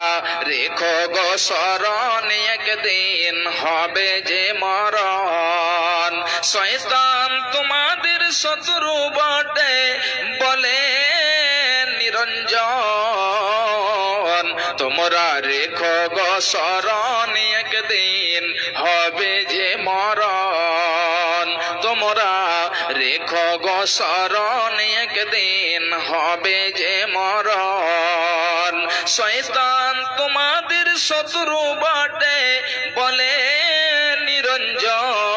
রেখো গো স্মরণ একদিন হবে যে মরণ শয়তান তোমাদের শত্রু বটে বলে নিরঞ্জন তোমরা রেখো গো স্মরণ একদিন হবে যে মরণ তোমরা রেখো গো স্মরণ একদিন হবে যে মরণ শয়তান তোমাদের শত্রু বটে, বলে নিরঞ্জন।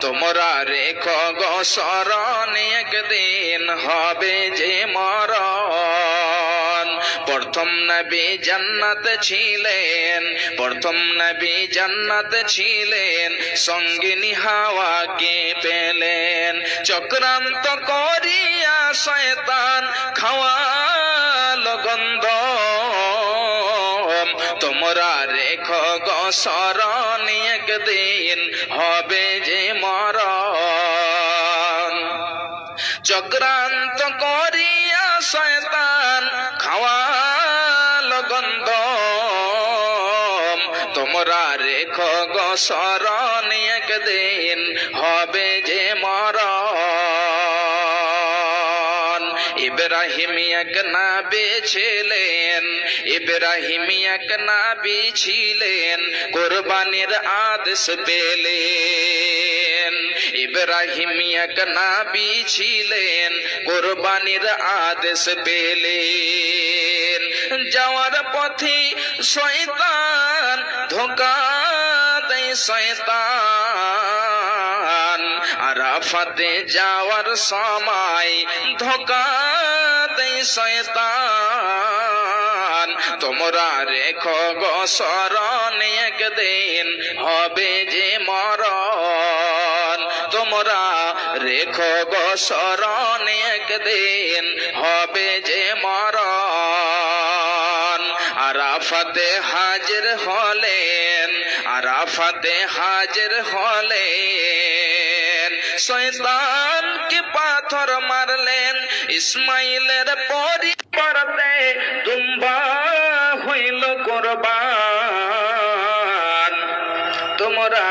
তোমরা রেখো গো স্মরণ একদিন হবে যে মরণ। প্রথম নবী জান্নাত ছিলেন, প্রথম নবী জান্নাত ছিলেন, সঙ্গিনী হাওয়াকে পেলেন। চক্রান্ত করিয়া শয়তান গো একদিন হবে যে মরণ। চক্রান্ত করিয়া শয়তান খাওয়াল গন্ধ তোমরা রেখ গ শরণ একদিন হবে ইব্রাহিম এক নাবি ছিলেন ইব্রাহিম এক নাবি ছিলেন, কোরবানির আদেশ পেলেন। ইব্রাহিম এক নাবি ছিলেন, কোরবানির আদেশ পেলেন। যাওয়ার পথে শয়তান ধোকা দেয়, শয়তান আরাফাতে যাওয়ার সময় ধোকা দেয় শয়তান, তোমরা রেখো গো শরণ একদিন হবে যে মরণ। তোমরা রেখো গো শরণ একদিন হবে যে মরণ। আরাফাতে হাজির হলেন, আরাফাতে হাজির হলেন। শয়তানকে পাথর মারলেন? ইসমাইলের পরিবর্তে দুম্বা হইল কোরবান। তোমরা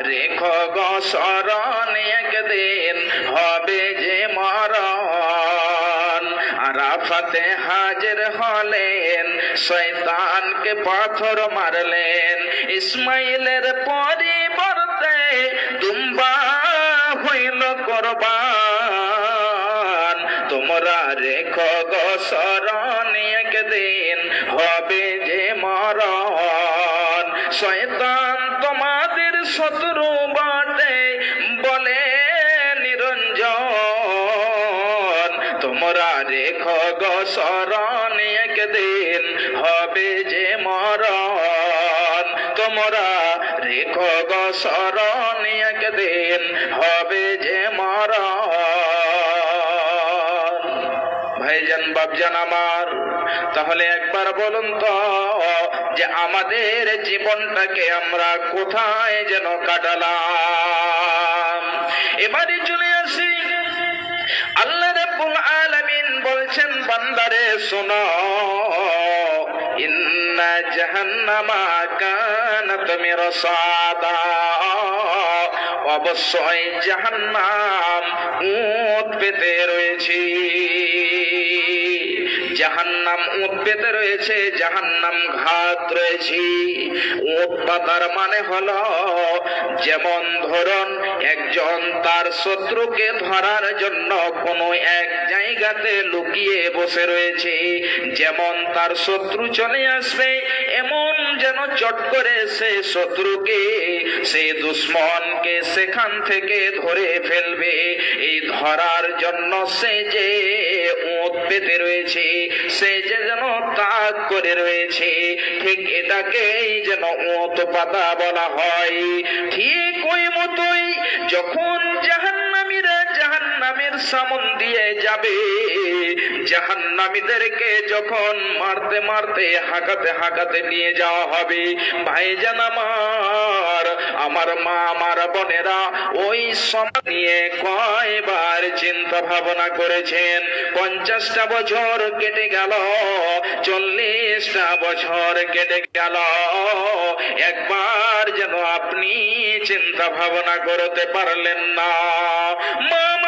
রেখো গো শরণ একদিন, হবে যে মরণ। আরাফাতে হাজির হলেন শয়তানকে পাথর মারলেন। ইসমাইলের পরিবর্তে কোরবান। তোমরা রেখো গো শরণ একদিন হবে ভাইজান বাবজান আমার, তাহলে একবার বলুন তো যে আমাদের জীবনটাকে আমরা কোথায় যেন কাটালাম? এবারে চলে আসি। আল্লাহ রাব্বুল আলামিন বলছেন, বান্দারে শোনো, ইন্না জাহান্নামা কানাত মিরসাদা। অবশ্যই জাহান্নাম উত পেতে রয়েছে। জাহান্নাম উঁত পেতে রয়েছে, জাহান্নাম ঘাত রয়েছে। উঁত পাতার মানে হলো, যেমন ধরুন, একজন তার শত্রুকে ধরার জন্য কোনো এক জায়গাতে লুকিয়ে বসে রয়েছে। যেমন তার শত্রু চলে আসবে, এমন যেন চট করে সে শত্রুকে, সে দুশ্মনকে সেখান থেকে ধরে ফেলবে। এই ধরার জন্য সে যে উঁত পেতে রয়েছে, সে যে যেন তাক করে রয়েছে, ঠিক এটাকেই যেন উঁত পাতা বলা হয়। ঠিক ওই মতোই যখন জাহান্নামের সামন দিয়ে যাবে। জাহান্নামীদেরকে যখন মারতে মারতে হাঁকাতে হাঁকাতে নিয়ে যাওয়া হবে। ভাইজান আমার আমার মা, আমার বোনেরা ওই সময় নিয়ে কয়বার চিন্তা ভাবনা করেছেন। পঞ্চাশটা বছর কেটে গেল, চল্লিশটা বছর কেটে গেল। একবার যেন আপনি চিন্তা ভাবনা করতে পারলেন না। মামার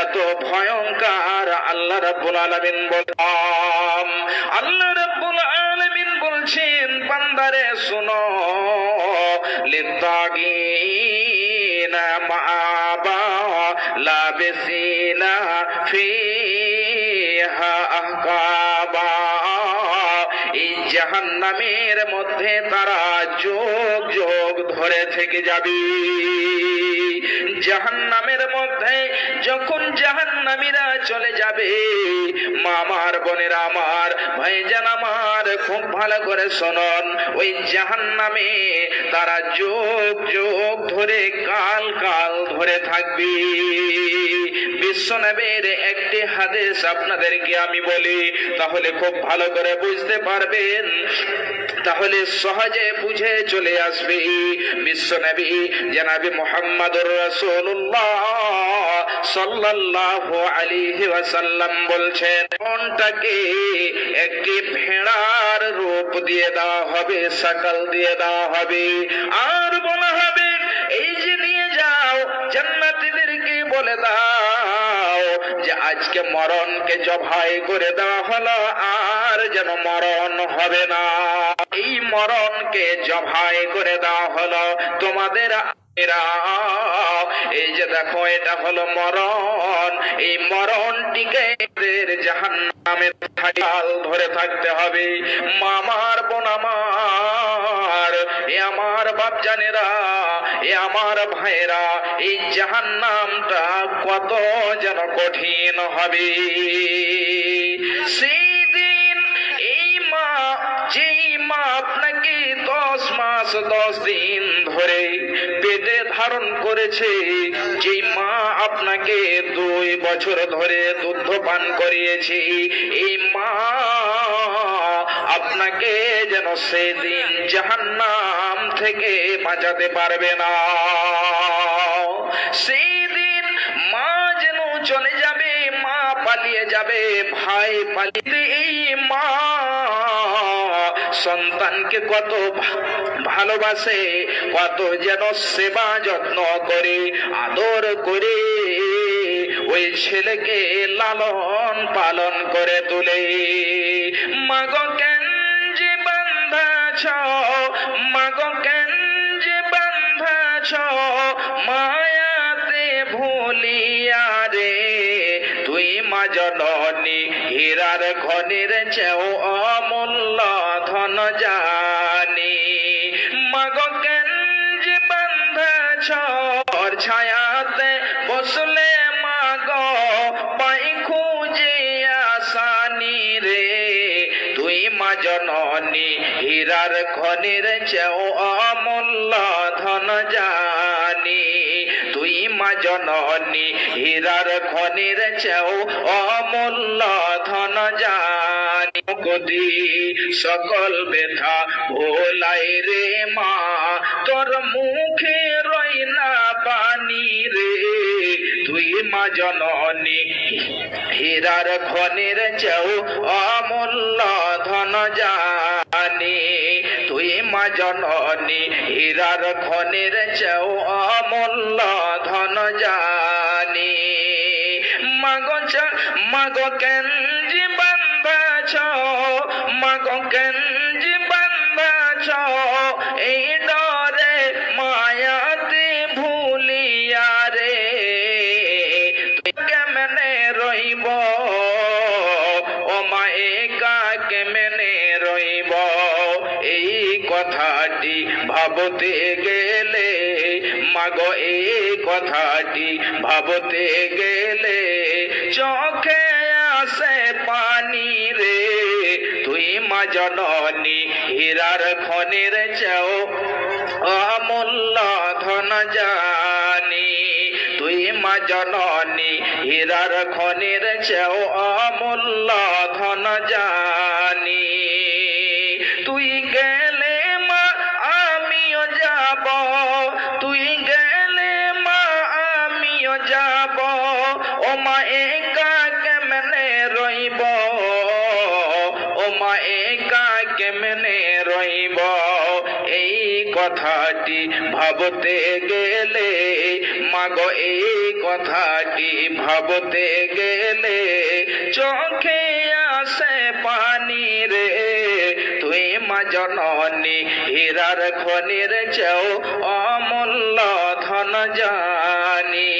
এত ভয়ঙ্কর আল্লাহ রাব্বুল আলামিন বললাম। আল্লাহ রাব্বুল আলামিন বলছেন, বান্দারে শোনো, লিত্তাগিনা মাআবা লাবিসিনা ফিহা আহকাবা। এই জাহান্নামের মধ্যে তারা যোগ যোগ ধরে থেকে যাবে। জাহান্নামের মধ্যে যখন জাহান্নামীরা চলে যাবে মামার বোনের আমার, ভাইজান আমার, খুব ভালো করে শোনন, ওই জাহান্নামে তারা যোগ যোগ ধরে, কাল কাল ধরে থাকবে। বিশ্বনবের একটি হাদিস আপনাদেরকে আমি বলি, তাহলে খুব ভালো করে বুঝতে পারবেন। তাহলে সহজে বুঝে চলে আসবে বিশ্বনবী জনাবি মোহাম্মদুর রাসূলুল্লাহ সাল্লাল্লাহু আলাইহি ওয়াসাল্লাম বলছেন, মনটাকে একটি ভেড়ার রূপ দিয়ে দেওয়া হবে, সকাল দিয়ে দেওয়া হবে। আর বলা হবে, এই যে নিয়ে যাও, জান্নাতীদেরকে বলে দাও যে আজকে মরণকে জবাই করে দেওয়া হলো, আর যেন মরণ হবে না। মরণকে জবাই করে দেওয়া হলো তোমাদের এই যে দেখো, এটা হলো মরণ। এই জাহান নামে ধরে থাকতে হবে। মামার বোন আমার, এ আমার এ আমার ভাইরা এই জাহান নামটা কত যেন কঠিন হবে। যেই মা আপনাকে দশ মাস, দশ দিন ধরে পেটে ধারণ করেছে। যেই মা আপনাকে দুই বছর ধরে দুধ পান করিয়েছে, এই মা আপনাকে যেন সেদিন জাহান্নাম থেকে বাঁচাতে পারবে না। সেই দিন মা যেন চলে যাবে, মা পালিয়ে যাবে, ভাই পালিয়ে এই সন্তানকে কত ভালোবাসে, কত যেন সেবা যত্ন করে, আদর করে। ওই ছেলেকে লালন পালন করে তোলে। মাগ কেন যে বান্ধাছ, মাগ কেন যে বান্ধাছ, মায়াতে ভুলিয়া রে। তুই মা জননী, হীরার খনির চেও অমূল্য। ধন জানি। মাগ কেন যে বান্ধাছ ওর ছায়াতে বসলে মাগ, পাই খুঁজে আসানি রে। তুই মা জননী, হীরার খনির চেও অমূল্য ধন জানি। তুই মা জননী, হীরার খনির চেও অমূল্য ধন জানি। সকল ব্যথা ভোলাই রে মা, তোর মুখে রই না পানি রে। তুই মা জননী, হীরার খনির চেও অমূল্য ধন জানি। তুই মা জননী, হীরার খনির চেও অমূল্য ধন জানি। মাগ মাগ কেঞ্জি বান্দাছ মাগো গঞ্জি বান্দাছ এই ডরে মায়াতে ভুলিয়া রে। তুই কেমনে রইব? ও মা একা কেমনে রইব? এই কথাটি ভাবতে গেলে, মাগো, এই কথাটি ভাবতে গেলে চোখে জননী হীরার খনির চেও অমূল্য ধন জানি তুই মা জননী হীরার খনির চেও অমূল্য ধন জানি কথাটি ভাবতে গেলে, মাগো, এই কথাটি ভাবতে গেলে চোখে আসে পানি রে। তুই মা জননী, হীরার খনির চেও অমূল্য ধন জানি।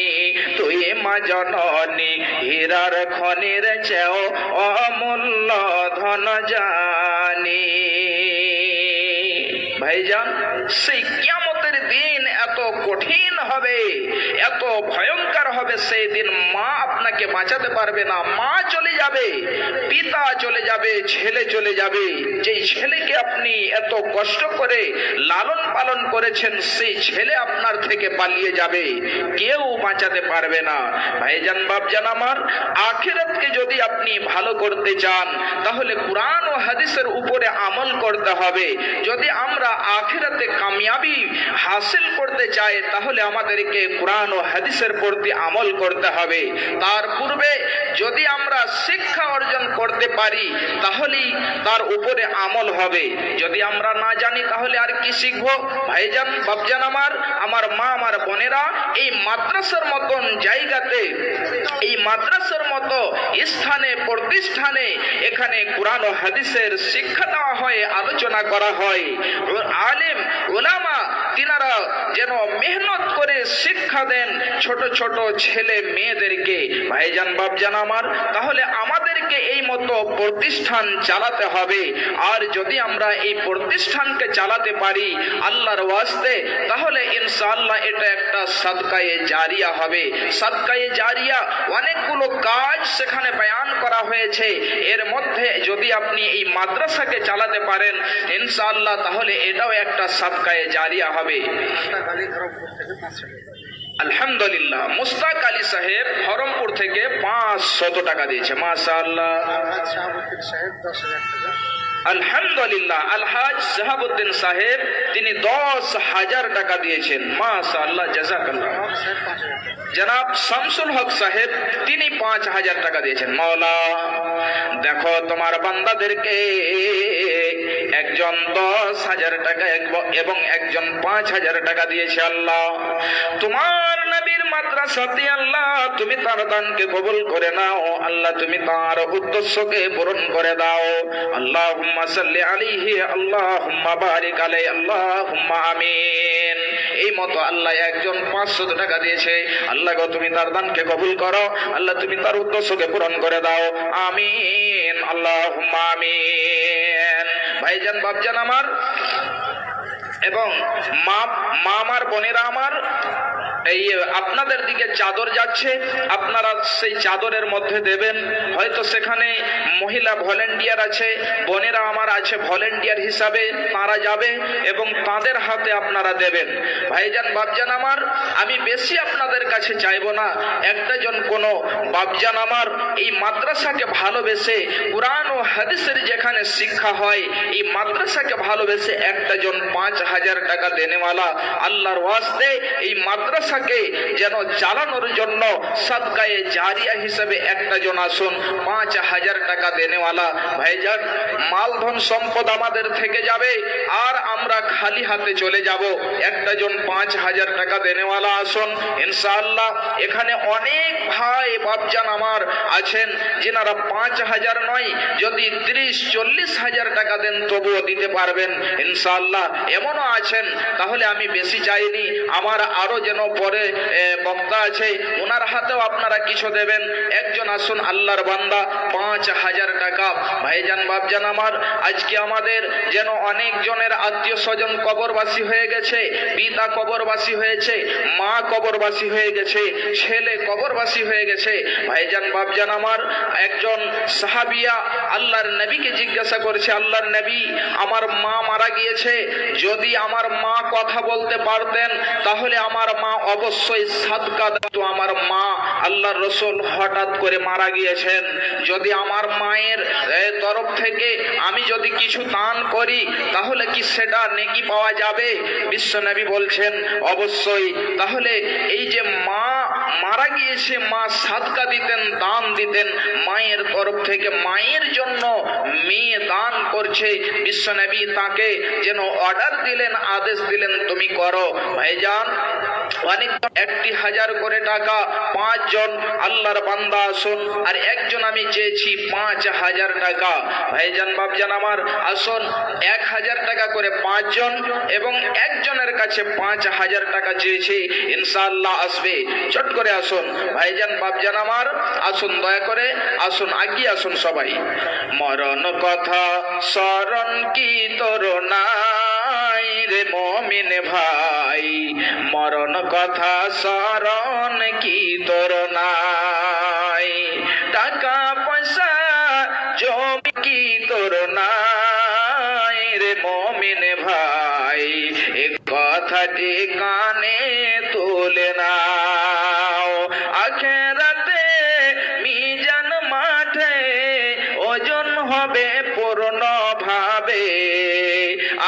তুই মা জননী, হীরার খনির চেও অমূল্য ধন জানি। ভাইজান সেই কিয়ামতের দিন এত কঠিন হবে, এত ভয়ঙ্কর হবে সেই দিন মা আপনাকে বাঁচাতে পারবে না। মা চলে যাবে, পিতা চলে যাবে, ছেলে চলে যাবে। যেই ছেলেকে আপনি এত কষ্ট করে লালন পালন করেছেন, সেই ছেলে আপনার থেকে পালিয়ে যাবে। কেউ বাঁচাতে পারবে না। ভাইজান, বাপজান আমার, আখিরাতকে যদি আপনি ভালো করতে চান, তাহলে কোরআন ও হাদিসের উপরে আমল করতে হবে। যদি আমরা আখিরাতে কামিয়াবি হাসিল করতে চাই তাহলে আমাদেরকে কোরআন ও হাদিসের প্রতি আমল করতে হবে। তার পূর্বে যদি আমরা শিক্ষা অর্জন করতে পারি, তাহলেই তার উপরে আমল হবে। যদি আমরা না জানি, তাহলে আর কি শিখব? ভাইজান বাবজান আমার আমার মা, আমার বোনেরা এই মাদ্রাসার মতন জায়গাতে, এই মাদ্রাসার মতো স্থানে, প্রতিষ্ঠানে এখানে কোরআন ও হাদিসের শিক্ষা দেওয়া হয়, আলোচনা করা হয়। আলেম, ওলামা তিনারা যেন মেহনত করে শিক্ষা দেন ছোট ছোট ছেলে মেয়েদেরকে। ভাইজান বাবজান আমার তাহলে আমাদেরকে এই মতো প্রতিষ্ঠান চালাতে হবে। আর যদি আমরা এই প্রতিষ্ঠানকে চালাতে পারি আল্লাহর ওয়াস্তে, তাহলে ইনশাআল্লাহ এটা একটা সাদকায়ে জারিয়া হবে। সাদকায়ে জারিয়া অনেকগুলো কাজ সেখানে বয়ান করা হয়েছে। এর মধ্যে যদি আপনি এই মাদ্রাসাকে চালাতে পারেন, ইনশাআল্লাহ তাহলে এটাও একটা সাদকায়ে জারিয়া হবে। আলহামদুলিল্লাহ, মুস্তাক আলী সাহেব ধরমপুর থেকে পাঁচশত টাকা দিয়েছে মাশা আল্লাহ আলহামদুলিল্লাহ, আলহাজ সাহাবুদ্দিন সাহেব, তিনি দশ হাজার টাকা দিয়েছেন মাশা আল্লাহ জাজাকাল্লাহ। জনাব শামসুল হক সাহেব, তিনি পাঁচ হাজার টাকা দিয়েছেন মৌলা দেখো তোমার বান্দাদেরকে একজন দশ হাজার টাকা এবং একজন পাঁচ হাজার টাকা দিয়েছে আল্লাহ। তোমার নবীর মাদ্রাসাতে আল্লাহ, তুমি তার দানকে কবুল করে নাও। আল্লাহ, তুমি তার উদ্দেশ্যকে পূরণ করে দাও। আল্লাহ সাল্লি আলাইহি আল্লাহ বারিক আলাই আল্লাহ হুম্মা আমিন। এই মতো আল্লাহ একজন পাঁচশো টাকা দিয়েছে। আল্লাহ গো, তুমি তার দানকে কবুল করো। আল্লাহ, তুমি তার উদ্দেশ্যকে পূরণ করে দাও। আমিন আল্লাহ আমিন। ভাইজান বাবজান আমার এবং মা মা আমার বোনেরা আমার। এই, আপনাদের দিকে চাদর যাচ্ছে, আপনারা সেই চাদরের মধ্যে দেবেন। হয়তো সেখানে মহিলা ভলেন্টিয়ার আছে, বোনেরা আমার আছে ভলেন্টিয়ার হিসাবে তারা যাবে এবং তাদের হাতে আপনারা দেবেন। ভাইজান বাবজান আমার, আমি বেশি আপনাদের কাছে চাইব না। একটা জন কোনো বাবজান আমার এই মাদ্রাসাকে ভালোবেসে কোরআন ও হাদিসের যেখানে শিক্ষা হয়, এই মাদ্রাসাকে ভালোবেসে একটা জন পাঁচ হাজার টাকা দেনেওয়ালা আল্লাহর ওয়াস্তে এই মাদ্রাসাকে যেন চালানোর জন্য সাদকায়ে জারিয়া হিসেবে একটা জন আসুন। পাঁচ হাজার টাকা দেনেওয়ালা ভাইজান মালধন সম্পদ আমাদের থেকে যাবে, আর আমরা খালি হাতে চলে যাব। একটা জন পাঁচ হাজার টাকা দেনেওয়ালা আসুন। ইনশাআল্লাহ, এখানে অনেক ভাই বাপজান আমার আছেন, যেনারা পাঁচ হাজার নয়, যদি ত্রিশ, চল্লিশ হাজার টাকা দেন, তবুও দিতে পারবেন। ইনশাআল্লাহ, এমনও আছেন, তাহলে আমি বেশি চাইনি। আমার আরও যেন পরে বক্তা আছে ওনার হাতেও আপনারা কিছু দেবেন। একজন আসুন আল্লাহর বান্দা। পাঁচ হাজার টাকা। ভাইজান বাবজান আমার, আজকে আমাদের যেন অনেক জনের আত্মীয় স্বজন কবরবাসী হয়ে গেছে, পিতা কবরবাসী হয়েছে, মা কবরবাসী হয়ে গেছে, ছেলে কবরবাসী হয়ে গেছে। ভাইজান বাবজান আমার, একজন সাহাবিয়া আল্লাহর নবীকে জিজ্ঞাসা করেছে, আল্লাহর নবী, আমার মা মারা গিয়েছে, যদি আমার মা কথা বলতে পারতেন, তাহলে আমার মা অবশ্যই সাদকা দিত আমার মা আল্লাহর রসুল হঠাৎ করে মারা গিয়েছেন। যদি আমার মায়ের তরফ থেকে আমি যদি কিছু দান করি, তাহলে কি সেটা নেকি পাওয়া যাবে? বিশ্বনবী বলছেন, অবশ্যই। তাহলে এই যে মা, মারা গিয়েছে, মা সাদকা দিতেন, দান দিতেন, মায়ের তরফ থেকে মায়ের জন্য মেয়ে দান করছে বিশ্বনবী তাকে যেন অর্ডার দিলেন, আদেশ দিলেন, তুমি করো। ভাইজান, অনেক একটি হাজার করে টাকা, পাঁচজন, আল্লাহর বান্দা আসুন, আর একজন আমি চেয়েছি পাঁচ হাজার টাকা। ভাইজান বাবজান আমার, আসুন, এক হাজার টাকা করে পাঁচজন এবং একজনের কাছে পাঁচ হাজার টাকা চেয়েছি, ইনশাআল্লাহ আসবে। চট করে আসুন। ভাইজান বাবজান আমার, আসুন, দয়া করে, আসুন, আগিয়ে আসুন সবাই। মরণ কথা স্মরণ কি তোর নাই রে মমিন ভাই? মরণ কথা স্মরণ কি তোর নাই? কথাটি কানে তোলে নাও। আখেরাতে মিজান মাঠে ওজন হবে পূর্ণ ভাবে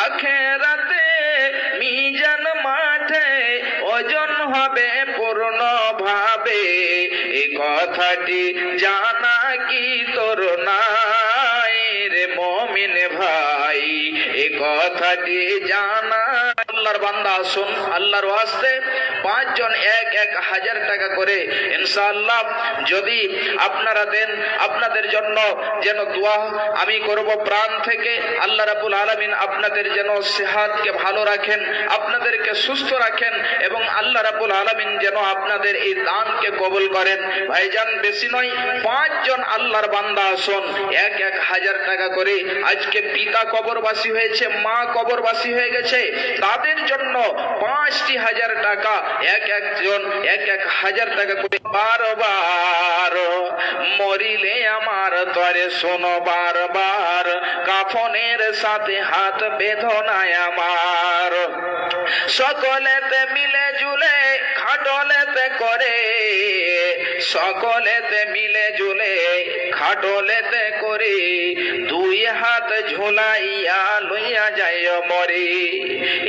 আখেরাতে মিজান মাঠে ওজন হবে পূর্ণ ভাবে এই কথাটি জানা কি তোর নাই রে মমিন ভাই? এই কথাটি জানা আল্লাহর বান্দা আসুন আল্লাহর ওয়াস্তে পাঁচজন এক এক হাজার টাকা করে, ইনশাআল্লাহ যদি আপনারা দেন, আপনাদের জন্য যেন দোয়া আমি করব প্রাণ থেকে, আল্লাহ রাবুল আলমিন আপনাদের যেন সেহাতকে ভালো রাখেন, আপনাদেরকে সুস্থ রাখেন এবং আল্লাহ রাবুল আলমিন যেন আপনাদের এই দানকে কবুল করেন। ভাইজান, বেশি নয়, পাঁচজন আল্লাহর বান্দা আসন, এক এক হাজার টাকা করে। আজকে পিতা কবরবাসী হয়েছে, মা কবরবাসী হয়ে গেছে, তাদের জন্য পাঁচটি হাজার টাকা এক একজন, এক এক হাজার টাকা করে বারবার মরিলে আমার তরে শোনো বারবার, কাফনের সাথে হাত বেদনায় আমার। সকলেতে মিলে জুলে, খাটলেতে করে। সকলেতে মিলে জুলে, খাটলেতে করে। দুই হাত ঝুলাইয়া লইয়া যাই মরে।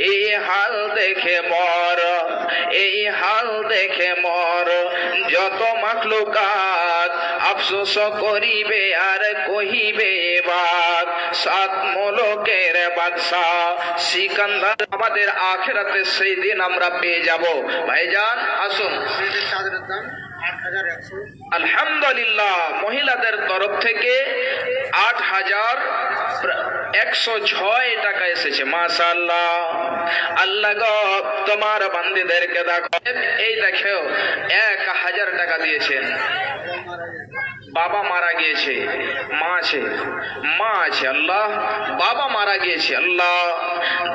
এই হাল দেখে মর। এই হাল দেখে মর। যত মাখলুকাত আফসোস করিবে আর কহিবে বাদ। সাত মোলকের বাদশাহ, সিকান্দার আমাদের আখেরাতে সেই দিন আমরা পেয়ে যাব। ভাইজান, আসুন। আলহামদুলিল্লাহ, মহিলাদের তরফ থেকে আট হাজার একশো ছয় টাকা এসেছে মাশাল্লাহ আল্লাহ গ, তোমার বান্দিদেরকে দেখো। এই দেখেও এক হাজার টাকা দিয়েছেন। বাবা মারা গিয়েছে। মা আছে। মা আছে, আল্লাহ। বাবা মারা গিয়েছে, আল্লাহ।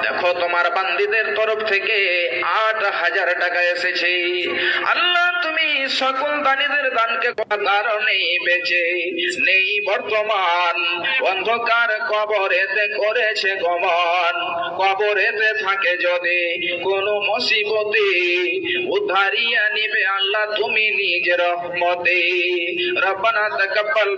দেখো, তোমার বান্দিদের তরফ থেকে আট হাজার টাকা এসেছে। আল্লাহ, তুমি সকল দানিদের দানকে কারণে বেঁচে নেই বর্তমান। অন্ধকার কবরেতে করেছে গমন। কবরেতে থাকে যদি কোনো মুসিবতে উদ্ধারিয়া নিবে আল্লাহ, তুমি নিজ রহমতে। রব্বানা তাকাব্বাল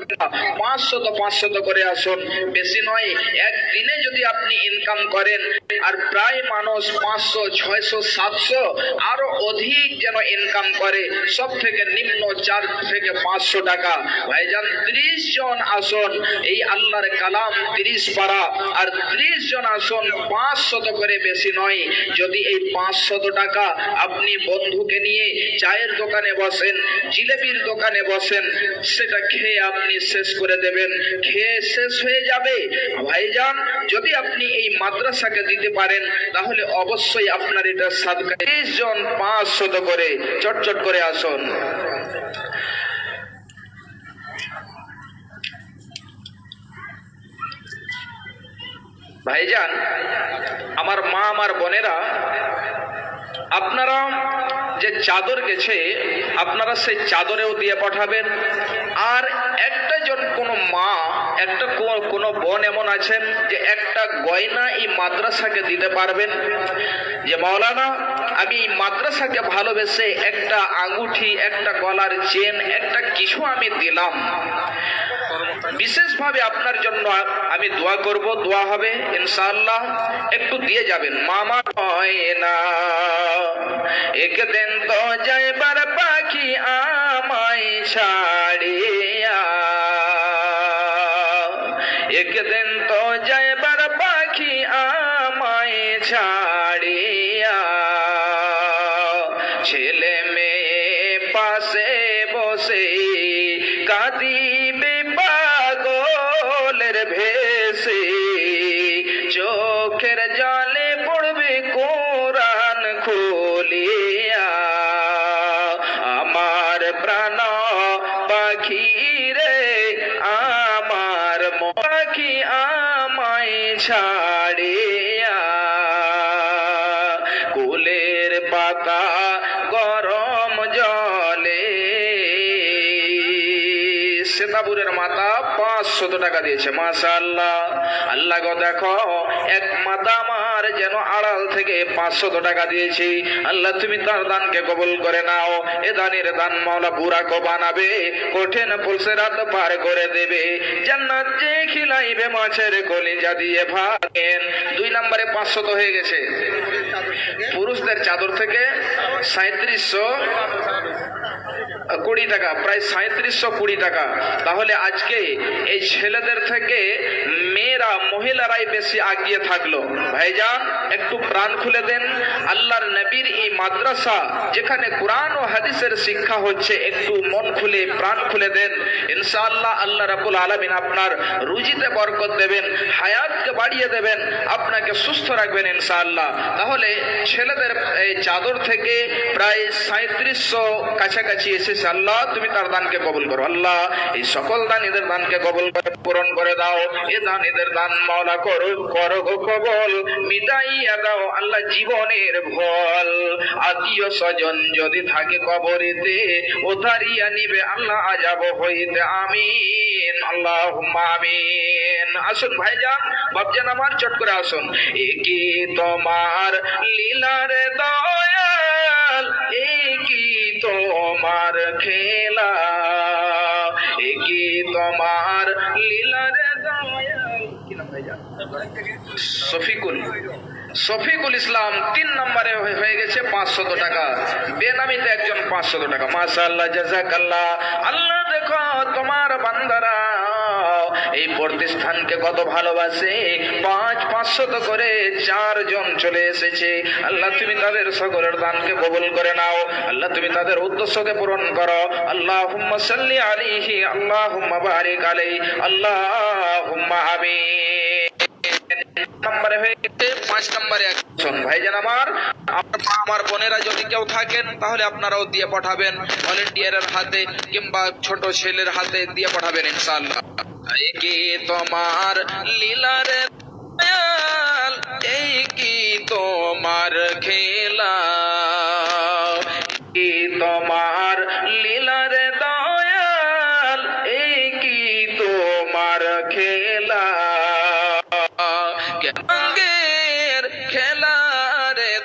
পাঁচশো তো পাঁচশো তো করে আসুন। বেশি নয়, একদিনে যদি আপনি ইনকাম করেন, আর প্রায় মানুষ পাঁচশো, ছয়শো, সাতশো, আরও অধিক যেন ইনকাম করে, সব থেকে নিম্ন চার থেকে পাঁচশো টাকা। ভাইজান, ত্রিশ জন আসুন, এই আল্লাহর কালাম ত্রিশ পারা। আর ত্রিশ জন আসুন, পাঁচশত করে বেশি নয়। যদি এই পাঁচশত টাকা আপনি বন্ধুকে নিয়ে চায়ের দোকানে বসেন জিলেবির দোকানে বসেন, সেটা খেয়ে আপনি শেষ করে দেবেন? খেয়ে শেষ হয়ে যাবে? ভাইজান, যদি আপনি এই মাদ্রাসাকে দিতে পারেন, তাহলে অবশ্যই আপনার এটা সাদকা। ত্রিশ জন পাঁচ শত করে চটচট করে আসুন। ভাইজান, আমার মা, আমার বোনেরা আপনারা যে চাদর গেছে, আপনারা সেই চাদরেও দিয়ে পাঠাবেন। আর একটা জন কোনো মা, একটা কোনো বোন এমন আছেন যে একটা গয়না এই মাদ্রাসাকে দিতে পারবেন। যে মাওলানা, আমি এই মাদ্রাসাকে ভালোবেসে একটা আঙ্গুঠি একটা গলার চেন, একটা কিছু আমি দিলাম। বিশেষভাবে আপনার জন্য আমি দোয়া করব, দোয়া হবে, ইনশাআল্লাহ, একটু দিয়ে যাবেন। মামা হয় না, একদিন তো যাইবার পাখি আমায় ছাড়িয়া টাকা দিয়েছে। মাসা আল্লাহ আল্লাহ গো দেখো, এক মাতা আমার যেন আড়াল থেকে পাঁচশত টাকা দিয়েছি। আল্লাহ, তুমি তার দানকে কবুল করে নাও। এ দানের দান মাওলা বুড়াকো বানাবে, কঠিন পুলসে রাত পার করে দেবে। জান্নাত যে খিলাইবে মাছের কলিজা দিয়ে ভাগেন। দুই নম্বরে পাঁচশত হয়ে গেছে। পুরুষদের চাদর থেকে সাঁত্রিশশো। কুড়ি টাকা প্রায় সাঁত্রিশশো কুড়ি টাকা। তাহলে আজকে এই ছেলেদের থেকে মেয়েরা, মহিলারাই বেশি আগিয়ে থাকল। ভাইজান, একটু প্রাণ খুলে দেন। আল্লাহর নবীর এই মাদ্রাসা, যেখানে কোরআন ও হাদিসের শিক্ষা হচ্ছে, একটু মন খুলে, প্রাণ খুলে দেন। ইনশাআল্লাহ আল্লাহ রাবুল আলমিন আপনার রুজিতে বরকত দেবেন, হায়াতকে বাড়িয়ে দেবেন, আপনাকে সুস্থ রাখবেন ইনশাআল্লাহ। তাহলে ছেলেদের এই চাদর থেকে প্রায় সাঁত্রিশশো কাছাকাছি এসেছে। আল্লাহ, তুমি তার দানকে কবুল করো। আল্লাহ, এই সকল দান এদের দানকে কবুল করে, পূরণ করে দাও। এ দান এদের দান মাওলা করো করো কবল, মিটাইয়া দাও আল্লাহ জীবনের ভল। আত্মীয় স্বজন যদি থাকে কবরেতে উধারিয়া নিবে আল্লাহ আজাব হইতে, আমিন আল্লাহ আমিন। আসুন ভাইজান বাবজান আমার, চট করে আসুন। একে তোমার লীলার দয়াল, একি তোমার খেলা, একি তোমার লীলার শফিকুল। শফিকুল ইসলাম তিন নম্বরে হয়ে- গেছে পাঁচশত টাকা। বেনামিতে একজন পাঁচশত টাকা। মাশাআল্লাহ জাজাকাল্লাহ আল্লাহ দেখো, তোমার বান্দারা এই প্রতিষ্ঠানকে কত ভালোবাসে। পাঁচ পাঁচশত করে চারজন চলে এসেছে। আল্লাহ তুমি তাদের সকলের দানকে কবুল করে নাও। আল্লাহ তুমি তাদের উদ্দেশ্যকে পূরণ করো। আল্লাহ হুম্মা সাল্লি আলিহি আল্লাহ হুম্মা বারিক আলাই আল্লাহ হুম্মা আমিন। নম্বরে হয়ে গেছে পাঁচ নম্বরে একজন। ভাইজান আমার আমার বোনেরা যদি কেউ থাকেন, তাহলে আপনারাও দিয়ে পাঠাবেন। ভলেন্টিয়ারের হাতে কিংবা ছোট ছেলের হাতে দিয়ে পাঠাবেন ইনশাল্লাহ কি তোমার লীলার এই কি তোমার খেলা?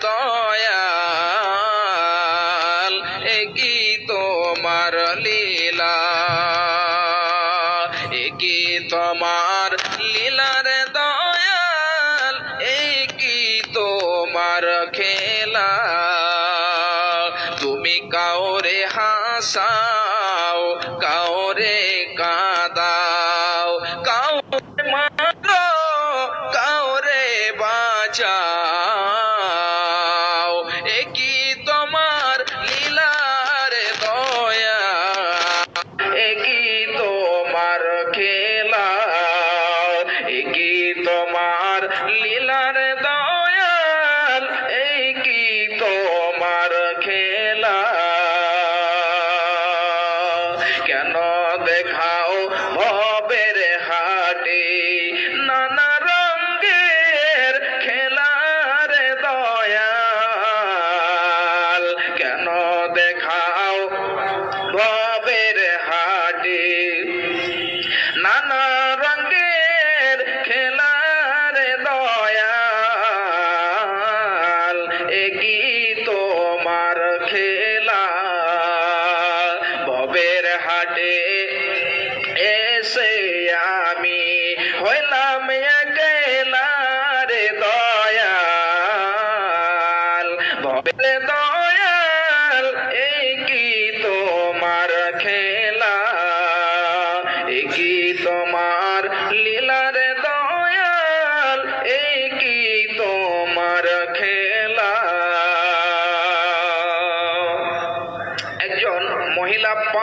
go. কেন দেখাও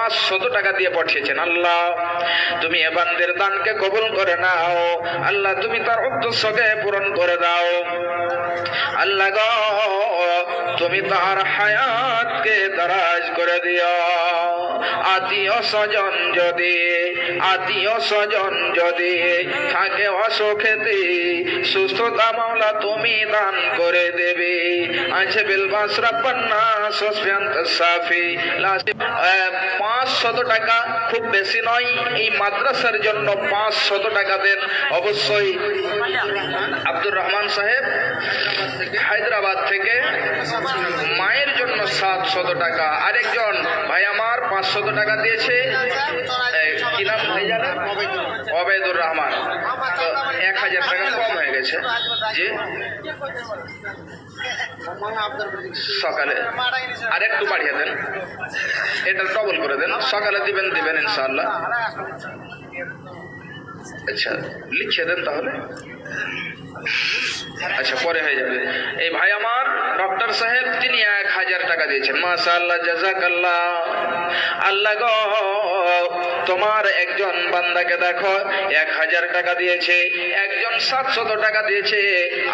পাঁচশত টাকা দিয়ে পাঠিয়েছেন। আল্লাহ, তুমি এ বান্দের দানকে কবুল করে নাও। আল্লাহ, তুমি তার উদ্দেশ্যকে পূরণ করে দাও। আল্লাহ গ, তুমি তার হায়াতকে দারাজ করে দিও। আত্মীয় স্বজন যদি আত্মীয় স্বজন যদি থাকে অসুখেতে সুস্থতা মামলা তুমি দান করে দেবে। আছে বিলবাস রাব্বান্না সসফিয়ান্ত সাফি পাঁচশত টাকা খুব বেশি নয়, এই মাদ্রাসার জন্য পাঁচশত টাকা দেন অবশ্যই আব্দুর রহমান সাহেব। হায়দ্রাবাদ থেকে মায়ের জন্য সাতশত টাকা। আরেকজন ভাই আমার পাঁচশত টাকা দিয়েছে। কি নাম ভাই অবেদুর রহমান। তো এক হাজার টাকা কম হয়ে গেছে যে সকালে। আর একটু বাড়িয়ে দেন। এটা ডবল করে দেন। সকালে দিবেন দিবেন ইনশাআল্লাহ। আচ্ছা লিখে দেন তাহলে। আচ্ছা পরে হয়ে যাবে। এই ভাই আমার, ডক্টর সাহেব, তিনি এক হাজার টাকা দিয়েছেন। মাশা আল্লাহ গো, তোমার একজন বান্দাকে দেখো, এক হাজার টাকা দিয়েছে, একজন সাতশত টাকা দিয়েছে,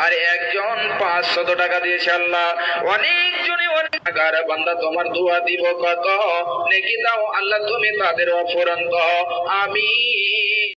আর একজন পাঁচশত টাকা দিয়েছে আল্লাহ। অনেক জনে অনেক বান্দা, তোমার দোয়া দিব কত? নেকি দাও আল্লাহ, তুমি তাদের অফুরন্ত আমি